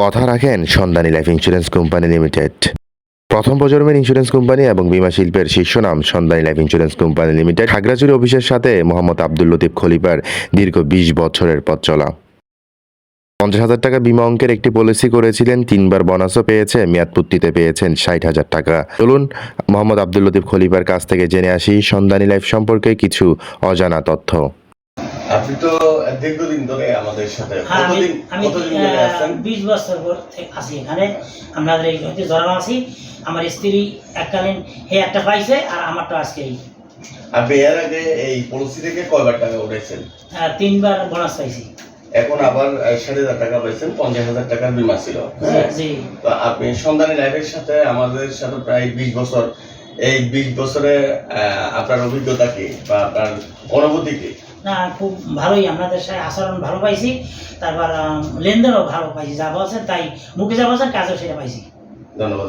কথা রাখেন সন্ধানী লাইফ ইন্স্যুরেন্স কোম্পানি লিমিটেড। প্রথম প্রজন্মের ইন্স্যুরেন্স কোম্পানি এবং বীমা শিল্পের শীর্ষ নাম Sandhani life insurance company limited. Khagrachari অফিসের সাথে মোহাম্মদ আব্দুল লতিফ খলিফার দীর্ঘ বিশ বছরের পথ চলা। পঞ্চাশ হাজার টাকা বিমা অঙ্কের একটি পলিসি করেছিলেন, তিনবার বোনাসও পেয়েছে, মেয়াদপূর্তিতে পেয়েছেন ষাট হাজার টাকা। চলুন, মোহাম্মদ আব্দুল লতিফ খলিফার কাছ থেকে জেনে আসি সন্ধানী লাইফ সম্পর্কে কিছু অজানা তথ্য। আপনি তো দীর্ঘদিন ধরে আমাদের সাথে হ্যাঁ, কতদিন কতদিন ধরে আছেন? বিশ বছর পর আছি এখানে। এই জড়ানো আছি। আমার স্ত্রী এককালীন হে একটা পাইছে আর আমারটা আজকে এই। আপনি এর আগে এই পলিসি থেকে কয়বার টাকা তিনবার বোনাস পাইছি। এখন আবার ষাট হাজার টাকা পাইছেন পঞ্চাশ হাজার টাকার বিমা ছিল। তো আপনি সন্ধানী লাইফের সাথে আমাদের সাথে প্রায় বিশ বছর এই বিশ বছরে আপনার অভিজ্ঞতা কি বা আপনার অনুভূতি কি? না খুব ভালোই আপনাদের সাথে আচরণ ভালো পাইছি তারপর লেনদেনও ভালো পাইছি যা বলছেন তাই মুখে যা বলছেন কাজও সেটা পাইছি। ধন্যবাদ